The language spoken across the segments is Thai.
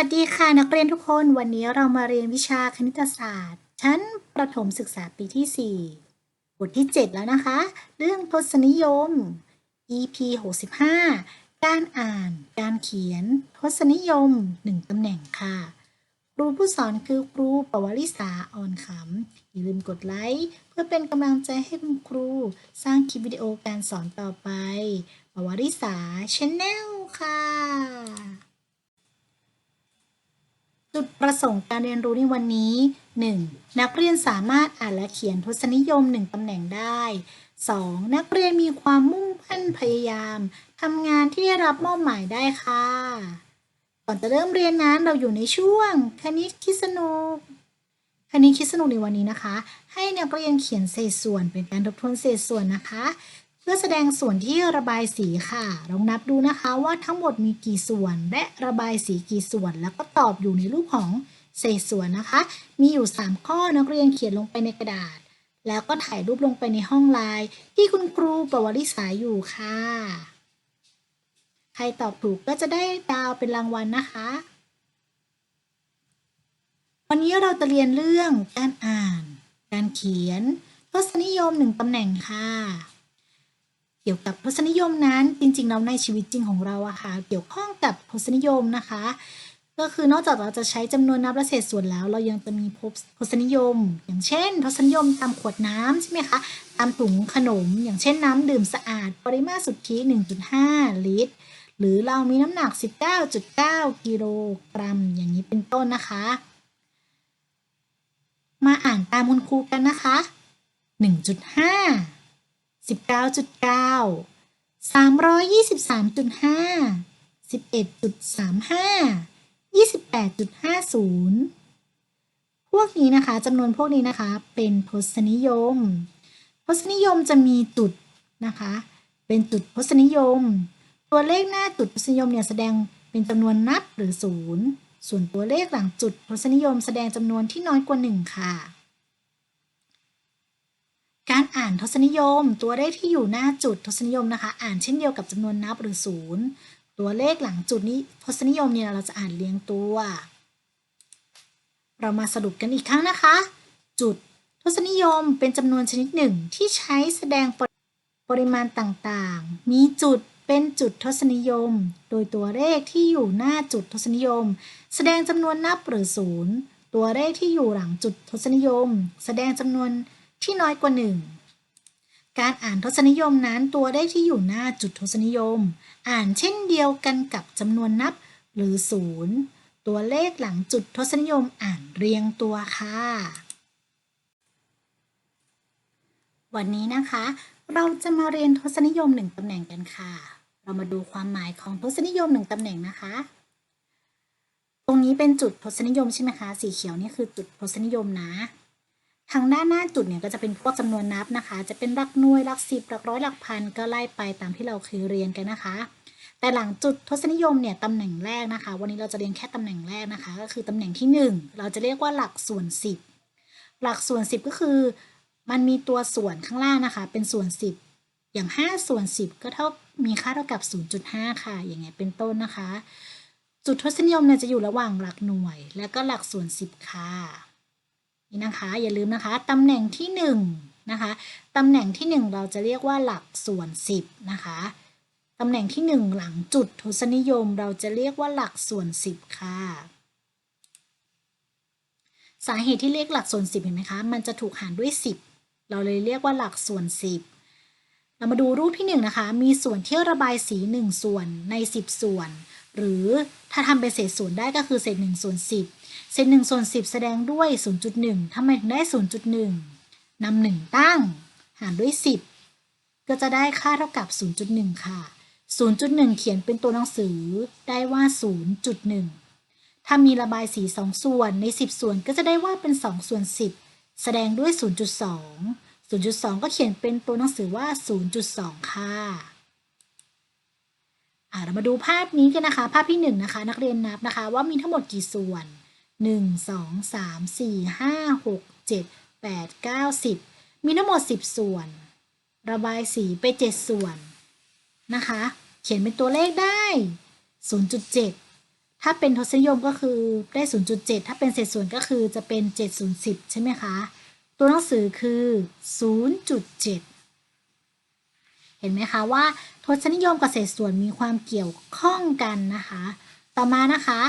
วัสดีค่ะนักเรียนทุกคน วันนี้เรามาเรียนวิชาคณิตศาสตร์ ชั้นประถมศึกษาปีที่ 4 บทที่ 7 แล้วนะคะ เรื่องทศนิยม EP 65 การอ่าน การเขียน ทศนิยม 1ตำแหน่งค่ะ ครูผู้สอนคือครูปวริษาอ่อนขำ อย่าลืมกดไลค์เพื่อเป็นกำลังใจให้คุณครูสร้างคลิปวิดีโอการสอนต่อไป ปวริษาชแนลค่ะ จุดประสงค์การเรียนรู้ในวันนี้ 1. นักเรียนสามารถอ่านและเขียนทศนิยม 1ตำแหน่งได้ 2. นักเรียนมีความมุ่งมั่นพยายามทำงานที่ได้รับมอบหมายได้ค่ะ ก่อนจะเริ่มเรียนนั้นเราอยู่ในช่วง คณิตคิดสนุก คณิตคิดสนุกในวันนี้นะคะ ให้นักเรียนเขียนเศษส่วนเป็นการทบทวนเศษส่วนนะคะ พื่อแสดงส่วนที่ระบายสีค่ะ ลองนับดูนะคะว่าทั้งหมดมีกี่ส่วน และระบายสีกี่ส่วน แล้วก็ตอบอยู่ในรูปของเศษส่วนนะคะ มีอยู่ 3 ข้อนักเรียนเขียนลงไปในกระดาษ แล้วก็ถ่ายรูปลงไปในห้องไลน์ที่คุณครูประวัติศาอยู่ค่ะ ใครตอบถูกก็จะได้ดาวเป็นรางวัลนะคะ วันนี้เราจะเรียนเรื่องการอ่าน การเขียนทศนิยมหนึ่งตำแหน่งค่ะ กี่ยวกับทศนิยมนั้นจริงๆแล้วในชีวิตจริงของเราอะค่ะเกี่ยวข้องกับทศนิยมนะคะ ก็คือนอกจากเราจะใช้จำนวนนับและเศษส่วนแล้ว เรายังจะมีพบทศนิยม อย่างเช่นทศนิยมตามขวดน้ำใช่ไหมคะตามถุงขนม อย่างเช่นน้ำดื่มสะอาด ปริมาตรสุทธิ 1.5 ลิตร หรือเรามีน้ำหนัก 19.9 กิโลกรัม อย่างนี้เป็นต้นนะคะ มาอ่านตามคุณครูกันนะคะ 1.5 19.9 323.5 11.35 28.50 พวกนี้นะคะจำนวนพวกนี้นะคะเป็นทศนิยมทศนิยมจะมีจุดนะคะ เป็นจุดทศนิยม ตัวเลขหน้าจุดทศนิยมเนี่ยแสดงเป็นจำนวนนับหรือศูนย์ส่วนตัวเลขหลังจุดทศนิยมแสดงจำนวนที่น้อยกว่าหนึ่งค่ะ การอ่านทศนิยม ตัวเลขที่อยู่หน้าจุดทศนิยมนะคะ อ่านเช่นเดียวกับจำนวนนับหรือศูนย์ตัวเลขหลังจุดนี้ทศนิยมเนี่ยเราจะอ่านเรียงตัว เรามาสรุปกันอีกครั้งนะคะ จุดทศนิยมเป็นจำนวนชนิดหนึ่งที่ใช้แสดงปรปริมาณต่างๆ มีจุดเป็นจุดทศนิยม โดยตัวเลขที่อยู่หน้าจุดทศนิยม แสดงจำนวนนับหรือศูนย์ตัวเลขที่อยู่หลังจุดทศนิยม แสดงจำนวน ที่น้อยกว่าหนึ่งการอ่านทศนิยมนั้นตัวเลขที่อยู่หน้าจุดทศนิยม อ่านเช่นเดียวกันกับจำนวนนับหรือศูนย์ตัวเลขหลังจุดทศนิยมอ่านเรียงตัวค่ะ วันนี้นะคะ เราจะมาเรียนทศนิยมหนึ่งตำแหน่งกันค่ะ เรามาดูความหมายของทศนิยมหนึ่งตำแหน่งนะคะตรงนี้เป็นจุดทศนิยมใช่ไหมคะ สีเขียวนี่คือจุดทศนิยมนะ ทางด้านหน้าจุดเนี่ยก็จะเป็นพวกจำนวนนับนะคะ จะเป็นหลักหน่วยหลักสิบหลักร้อยหลักพันก็ไล่ไปตามที่เราเคยเรียนกันนะคะ แต่หลังจุดทศนิยมเนี่ยตำแหน่งแรกนะคะ วันนี้เราจะเรียนแค่ตำแหน่งแรกนะคะ ก็คือตำแหน่งที่ 1 เราจะเรียกว่าหลักส่วน 10 หลักส่วน 10 ก็คือ มันมีตัวส่วนข้างล่างนะคะ เป็นส่วน 10 อย่าง 5 ส่วน 10 ก็เท่ามีค่าเท่ากับ 0.5 ค่ะ อย่างเงี้ยเป็นต้นนะคะ จุดทศนิยมเนี่ยจะอยู่ระหว่างหลักหน่วย และก็หลักส่วน 10 ค่ะ นี่นะคะอย่าลืมนะคะตำแหน่งที่1นะคะตำแหน่งที่ 1 เราจะเรียกว่าหลักส่วน 10นะคะตำแหน่งที่ 1 หลังจุดทศนิยม เราจะเรียกว่าหลักส่วน 10 ค่ะ สาเหตุที่เรียกหลักส่วน 10 เห็นไหมคะมันจะถูกหารด้วย 10 เราเลยเรียกว่าหลักส่วน 10 เรามาดูรูปที่ 1 นะคะ มีส่วนที่ระบายสี 1 ส่วนใน 10 ส่วน หรือถ้าทำเป็นเศษส่วนได้ก็คือเศษ1ส่วน10 เศษ1ส่วน10 แสดงด้วย 0.1ทำไมถึงได้ 0.1นำ1ตั้ง หารด้วย 10 ก็จะได้ค่าเท่ากับ 0.1 ค่ะ 0.1 เขียนเป็นตัวหนังสือได้ว่า 0.1 ถ้ามีระบายสี 2 ส่วนใน 10 ส่วนก็จะได้ว่าเป็น 2 ส่วน 10 แสดงด้วย 0.2 0.2 ก็เขียนเป็นตัวหนังสือว่า 0.2 ค่ะอ่า เรามาดูภาพนี้กันนะคะ ภาพที่1นนะคะนักเรียนนับนะคะ ว่ามีทั้งหมดกี่ส่วน 1 2 3 4 5 6 7 8 9 10 มีทั้งหมด 10 ส่วน ระบายสีไป 7 ส่วนนะคะ เขียนเป็นตัวเลขได้ 0.7 ถ้าเป็นทศนิยมก็คือได้ 0.7 ถ้าเป็นเศษส่วนก็คือจะเป็น 7 0 10 ใช่ไหมคะ ตัวหนังสือคือ 0.7 เห็นไหมคะว่าทศนิยมกับเศษส่วนมีความเกี่ยวข้องกันนะคะ ต่อมานะคะ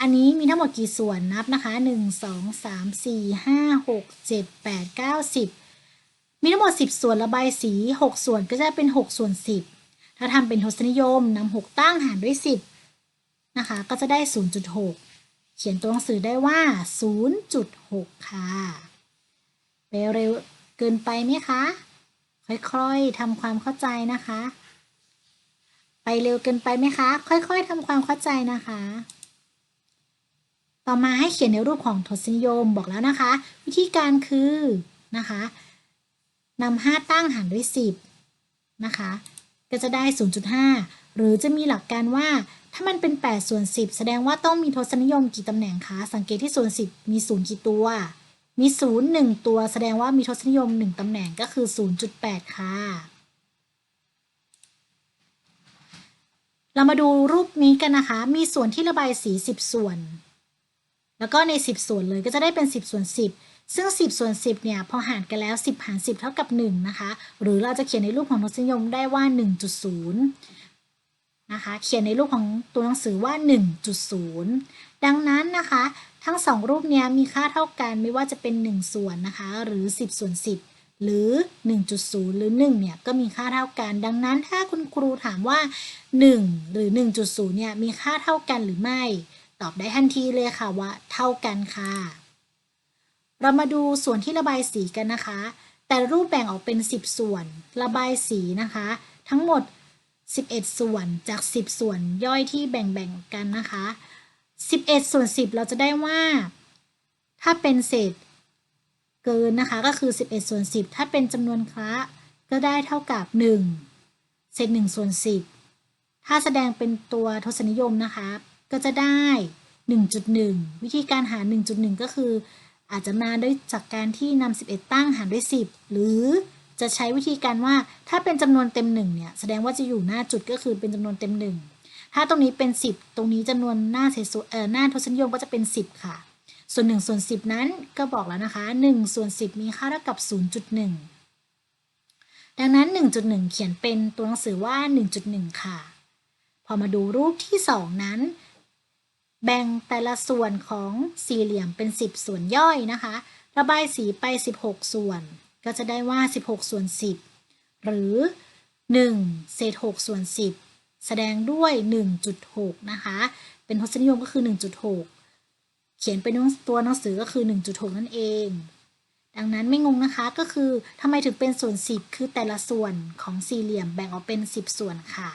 อันนี้มีทั้งหมดกี่ส่วนนับนะคะ 1 2 3 4 5 6 7 8 9 10 มีทั้งหมด 10 ส่วนระบายสี 6 ส่วนก็จะเป็น 6 ส่วน 10 ถ้าทำเป็นทศนิยมนำ6ตั้งหารด้วย 10 นะคะ ก็จะได้ 0.6 เขียนตัวหนังสือได้ว่า 0.6 ค่ะไปเร็วเกินไปไหมคะ ค่อยๆทำความเข้าใจนะคะ ไปเร็วเกินไปไหมคะ ค่อยๆทำความเข้าใจนะคะ ต่อมาให้เขียนในรูปของทศนิยมบอกแล้วนะคะ วิธีการคือนะคะนำ5ตั้งหารด้วย 10 นะคะ ก็จะได้ 0.5 หรือจะมีหลักการว่าถ้ามันเป็น 8 ส่วน 10 แสดงว่าต้องมีทศนิยมกี่ตำแหน่งคะ สังเกตที่ส่วน 10 มี 0 กี่ตัว มี0 1ตัวแสดงว่ามีทศนิยม1ตำแหน่งก็คือ 0.8 ค่ะ เรามาดูรูปนี้กันนะคะ มีส่วนที่ระบายสี 10 ส่วน แล้วก็ใน 10 ส่วนเลยก็จะได้เป็น 10 ส่วน 10 ซึ่ง 10 ส่วน 10 เนี่ย พอหารกันแล้ว 10 หาร 10 เท่ากับ 1 นะคะ หรือเราจะเขียนในรูปของทศนิยมได้ว่า 1.0 นะคะ เขียนในรูปของตัวหนังสือว่า 1.0 ดังนั้นนะคะ ทั้ง2รูปเนี้ยมีค่าเท่ากันไม่ว่าจะเป็น 1 ส่วนนะคะ หรือ 10 ส่วน 10 หรือ 1.0 หรือ1เนี่ยก็มีค่าเท่ากัน ดังนั้นถ้าคุณครูถามว่า 1 หรือ 1.0เนี่ยมีค่าเท่ากันหรือไม่ ตอบได้ทันทีเลยค่ะว่า เท่ากันค่ะ เรามาดูส่วนที่ระบายสีกันนะคะ แต่รูปแบ่งออกเป็น 10 ส่วน ระบายสีนะคะ ทั้งหมด 11 ส่วนจาก 10 ส่วนย่อยที่แบ่งๆกันนะคะ 11ส่วน10 เราจะได้ว่า ถ้าเป็นเศษเกินนะคะก็คือ 11ส่วน10 ถ้าเป็นจำนวนคละก็ได้เท่ากับ 1 เศษ1ส่วน10 ถ้าแสดงเป็นตัวทศนิยมนะคะ ก็จะได้ 1.1 วิธีการหาร 1.1 ก็คือ อาจจะมาด้วยจากการที่นำ11 ตั้งหารด้วย 10 หรือจะใช้วิธีการว่าถ้าเป็นจำนวนเต็ม1เนี่ยแสดงว่าจะอยู่หน้าจุดก็คือเป็นจำนวนเต็ม1 ถ้าตรงนี้เป็น 10 ตรงนี้จำนวนหน้าเศษส่วนเอ่อหน้าทศนิยมก็จะเป็น 10 ค่ะ ส่วน1ส่วน10 นั้นก็บอกแล้วนะคะ1ส่วน10 มีค่าเท่ากับ 0.1 ดังนั้น 1.1 เขียนเป็นตัวหนังสือว่า 1.1 ค่ะ พอมาดูรูปที่ 2 นั้น แบ่งแต่ละส่วนของสี่เหลี่ยมเป็น 10 ส่วนย่อยนะคะ ระบายสีไป 16 ส่วน ก็จะได้ว่า 16 ส่วน 10 หรือ 1 เศษ 6 ส่วน 10 แสดงด้วย 1.6 นะคะ เป็นทศนิยมก็คือ 1.6 เขียนเป็นตัวหนังสือก็คือ 1.6 นั่นเอง ดังนั้นไม่งงนะคะก็คือทำไมถึงเป็นส่วน 10 คือแต่ละส่วนของสี่เหลี่ยมแบ่งออกเป็น 10 ส่วนค่ะ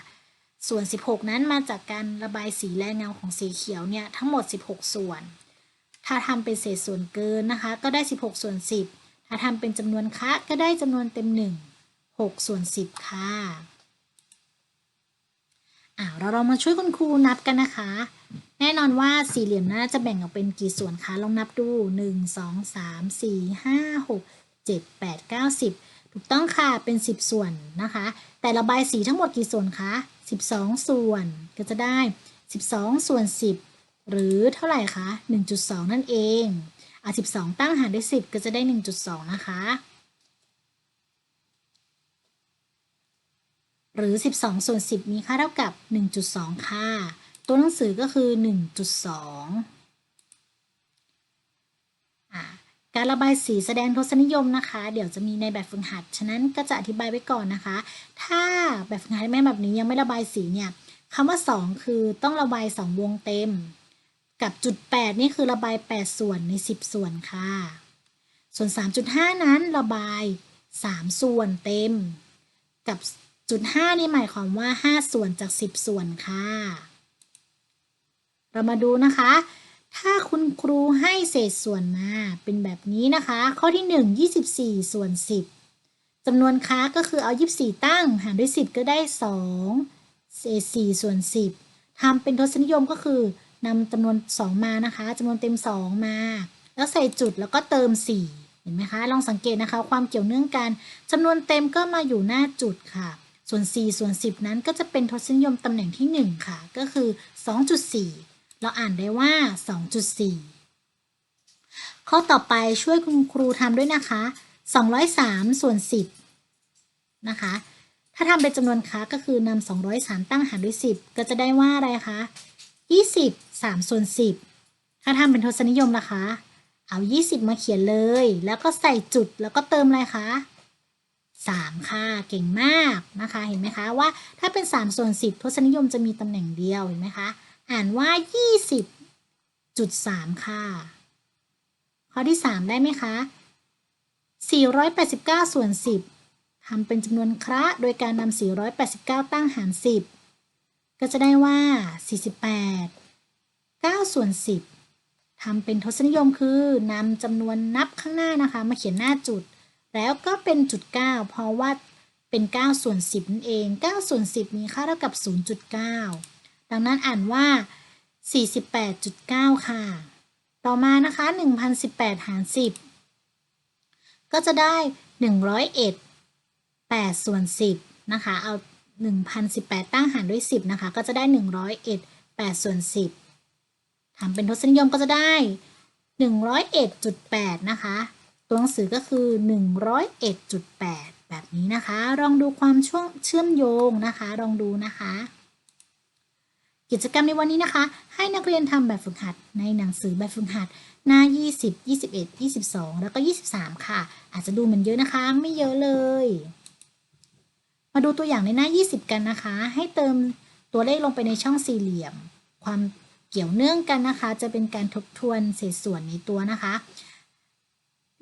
ส่วน 16 นั้นมาจากการระบายสีและเงาของสีเขียวเนี่ยทั้งหมด 16 ส่วน ถ้าทำเป็นเศษส่วนเกินนะคะ ก็ได้ 16 ส่วน 10 ถ้าทำเป็นจำนวนคะก็ได้จำนวนเต็ม 1 6 ส่วน 10 ค่ะ อ่าเราเรามาช่วยคุณครูนับกันนะคะ แน่นอนว่าสี่เหลี่ยมน่าจะแบ่งออกเป็นกี่ส่วนคะลองนับดู 1 2 3 4 5 6 7 8 9 10 ถูกต้องค่ะเป็น 10 ส่วนนะคะ แต่ระบายสีทั้งหมดกี่ส่วนคะ 12 ส่วนก็จะได้ 12 ส่วน 10 หรือเท่าไหร่คะ 1.2 นั่นเองอะ12 ตั้งหารด้วย 10 ก็จะได้ 1.2 นะคะ หรือ 12 ส่วน 10 มีค่าเท่ากับ 1.2 ค่ะตัวหนังสือก็คือ 1.2อะการระบายสีแสดงทศนิยมนะคะ เดี๋ยวจะมีในแบบฝึกหัด ฉะนั้นก็จะอธิบายไว้ก่อนนะคะ ถ้าแบบฝึกหัดแม่แบบนี้ยังไม่ระบายสีเนี่ยคำว่า 2 คือต้องระบาย 2 วงเต็ม กับจุด 8 นี่คือระบาย 8 ส่วนใน 10 ส่วนค่ะ ส่วน 3.5 นั้นระบาย 3 ส่วนเต็ม กับ จุด 5 นี่หมายความว่า 5 ส่วนจาก 10 ส่วนค่ะ เรามาดูนะคะ ถ้าคุณครูให้เศษส่วนมาเป็นแบบนี้นะคะ ข้อที่ 1 24 ส่วน 10จำนวนค้าก็คือเอา 24 ตั้ง หารด้วย 10 ก็ได้ 2 เศษ 4 ส่วน 10ทำเป็นทศนิยมก็คือนำจำนวน 2 มานะคะจำนวนเต็ม 2 มา แล้วใส่จุดแล้วก็เติม 4 เห็นไหมคะ ลองสังเกตนะคะ ความเกี่ยวเนื่องกันจำนวนเต็มก็มาอยู่หน้าจุดค่ะ ส่วน 4 ส่วน 10 นั้นก็จะเป็นทศนิยมตำแหน่งที่ 1 ค่ะ ก็คือ 2.4 เราอ่านได้ว่า 2.4 ข้อต่อไปช่วยคุณครูทำด้วยนะคะ 203 ส่วน 10 นะคะ ถ้าทำเป็นจำนวนค้าก็คือนำ203 ตั้งหารด้วย 10 ก็จะได้ว่าอะไรคะ 20 3 ส่วน 10 ถ้าทำเป็นทศนิยมล่ะคะ เอา 20 มาเขียนเลย แล้วก็ใส่จุดแล้วก็เติมอะไรคะ 3 ค่ะ เก่งมากนะคะ เห็นไหมคะว่าถ้าเป็น 3 ส่วน 10ทศนิยมจะมีตำแหน่งเดียวเห็นไหมคะ อ่านว่า 20.3 ค่ะ ข้อที่ 3 ได้ไหมคะ 489 ส่วน 10ทำเป็นจำนวนคระโดยการนำ489 ตั้งหาร 10 ก็จะได้ว่า 48 9 ส่วน 10ทำเป็นทศนิยมคือนำจำนวนนับข้างหน้านะคะ มาเขียนหน้าจุด แล้วก็เป็นจุด 9 เพราะว่าเป็น 9 ส่วน 10 นั่นเอง 9 ส่วน 10 มีค่าเท่ากับ 0.9 ดังนั้นอ่านว่า 48.9 ค่ะ ต่อมานะคะ 1,018 หาร 10 ก็จะได้ 101 8 ส่วน 10 นะคะ เอา 1,018 ตั้งหารด้วย 10 นะคะ ก็จะได้ 101 8 ส่วน 10ทำเป็นทศนิยมก็จะได้ 101.8 นะคะ ตัวหนังสือก็คือ 101.8 แบบนี้นะคะ ลองดูความช่วงเชื่อมโยงนะคะ ลองดูนะคะ กิจกรรมในวันนี้นะคะ ให้นักเรียนทำแบบฝึกหัดในหนังสือแบบฝึกหัดหน้า 20 21 22 แล้วก็ 23 ค่ะ อาจจะดูเหมือนเยอะนะคะ ไม่เยอะเลย มาดูตัวอย่างในหน้า 20 กันนะคะ ให้เติมตัวเลขลงไปในช่องสี่เหลี่ยม ความเกี่ยวเนื่องกันนะคะ จะเป็นการทบทวนเศษส่วนในตัวนะคะ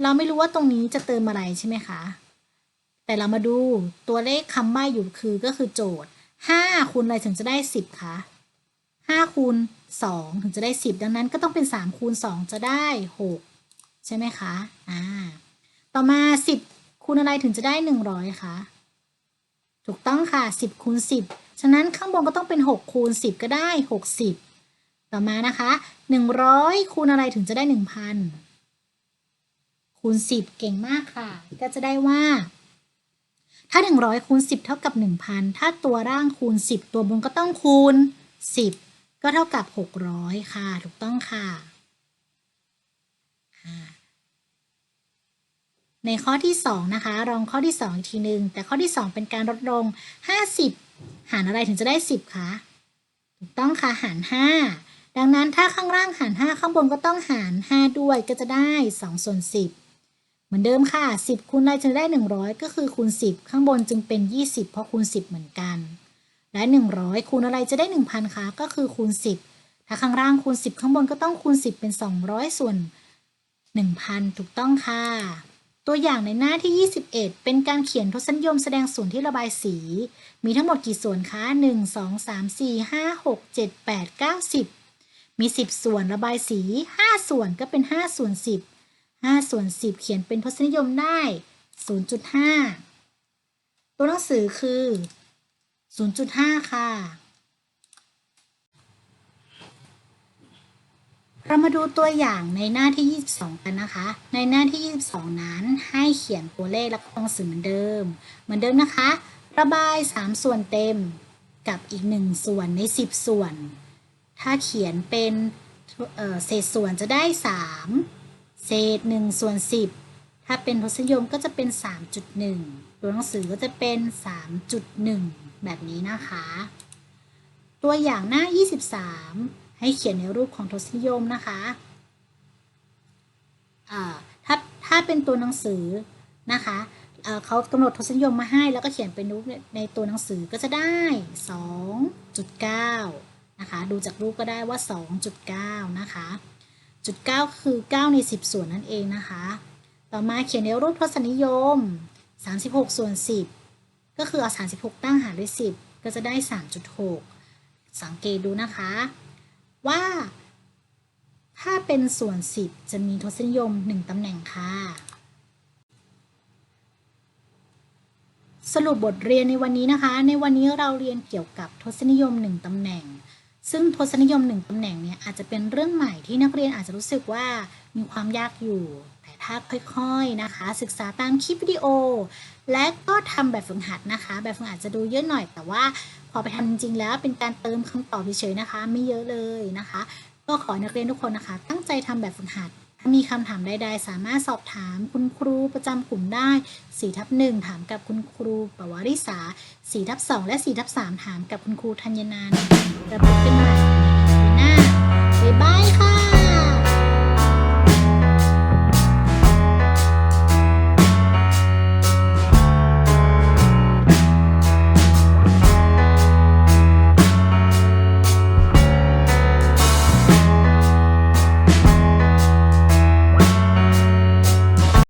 เราไม่รู้ว่าตรงนี้จะเติมอะไรใช่ไหมคะ แต่เรามาดูตัวเลขคำใบ้อยู่คือก็คือโจทย์ 5คูณอะไรถึงจะได้ 10คะ5คูณ2ถึงจะได้ 10 ดังนั้นก็ต้องเป็น3คูณ2จะได้ 6 ใช่ไหมคะ อ่า ต่อมา 10คูณอะไรถึงจะได้ 100คะถูกต้องค่ะ 10คูณ10 ฉะนั้นข้างบนก็ต้องเป็น 6คูณ10 ก็ได้ 60 ต่อมานะคะ 100คูณอะไรถึงจะได้ 1,000 คูณ 10 เก่งมากค่ะ ก็จะได้ว่า ถ้า 100คูณ10 เท่ากับ 1,000 ถ้าตัวร่างคูณ 10 ตัวบนก็ต้องคูณ 10 ก็เท่ากับ 600 ค่ะ ถูกต้องค่ะ ในข้อที่ 2 นะคะลองข้อที่ 2 อีกทีหนึ่งแต่ข้อที่ 2 เป็นการลดลง 50 หารอะไรถึงจะได้ 10คะถูกต้องค่ะ หาร 5ดังนั้นถ้าข้างล่างหาร 5 ข้างบนก็ต้องหาร 5 ด้วยก็จะได้2ส่วน10 เหมือนเดิมค่ะ 10คูณอะไรจึงได้ 100 ก็คือคูณ 10 ข้างบนจึงเป็น 20 เพราะคูณ 10 เหมือนกัน และ 100 คูณอะไรจะได้ 1,000คะก็คือคูณ 10 ถ้าข้างล่างคูณ 10 ข้างบนก็ต้องคูณ 10 เป็น 200 ส่วน 1,000 ถูกต้องค่ะ ตัวอย่างในหน้าที่ 21 เป็นการเขียนทศนิยมแสดงส่วนที่ระบายสี มีทั้งหมดกี่ส่วนคะ1 2 3 4 5 6 7 8 9 10 มี 10 ส่วนระบายสี 5 ส่วนก็เป็น 5 ส่วน 10 5ส่วน10 เขียนเป็นทศนิยมได้ 0.5 ตัวหนังสือคือ 0.5 ค่ะ เรามาดูตัวอย่างในหน้าที่ 22 กันนะคะ ในหน้าที่ 22 นั้นให้เขียนตัวเลขและตัวหนังสือเหมือนเดิม เหมือนเดิมนะคะ ระบาย 3 ส่วนเต็มกับอีก 1 ส่วนใน 10 ส่วน ถ้าเขียนเป็นเอ่อเศษส่วนจะได้ 3 เศษ1ส่วน10 ถ้าเป็นทศนิยมก็จะเป็น 3.1 ตัวหนังสือก็จะเป็น 3.1 แบบนี้นะคะ ตัวอย่างหน้า 23 ให้เขียนในรูปของทศนิยมนะคะถ้าถ้าเป็นตัวหนังสือนะคะเอ่อเขากำหนดทศนิยมมาให้แล้วก็เขียนเป็นรูปในตัวหนังสือก็จะได้ 2.9 นะคะ ดูจากรูปก็ได้ว่า 2.9 นะคะ จุด 9 คือ 9 ใน 10 ส่วนนั่นเองนะคะ ต่อมาเขียนในรูปทศนิยม 36 ส่วน 10 ก็คือเอา 36 ตั้งหารด้วย 10 ก็จะได้ 3.6 สังเกตดูนะคะ ว่า ถ้าเป็นส่วน 10 จะมีทศนิยม 1 ตำแหน่งค่ะ สรุปบทเรียนในวันนี้นะคะ ในวันนี้เราเรียนเกี่ยวกับทศนิยม 1 ตำแหน่ง ซึ่งทศนิยมหนึ่งตำแหน่งเนี่ยอาจจะเป็นเรื่องใหม่ที่นักเรียนอาจจะรู้สึกว่ามีความยากอยู่ แต่ถ้าค่อยๆนะคะ ศึกษาตามคลิปวิดีโอ และก็ทำแบบฝึกหัดนะคะ แบบฝึกหัดจะดูเยอะหน่อย แต่ว่าพอไปทำจริงๆแล้วเป็นการเติมคำตอบเฉยๆนะคะ ไม่เยอะเลยนะคะ ก็ขอให้นักเรียนทุกคนนะคะ ตั้งใจทำแบบฝึกหัด มีคำถามใด ๆ สามารถสอบถามคุณครูประจำกลุ่มได้4ทับ1ถามกับคุณครูปวาริสา4ทับ2และ4ทับ3ถามกับคุณครูธัญนันเราพบกันใหม่ในหน้าบ๊ายบายค่ะ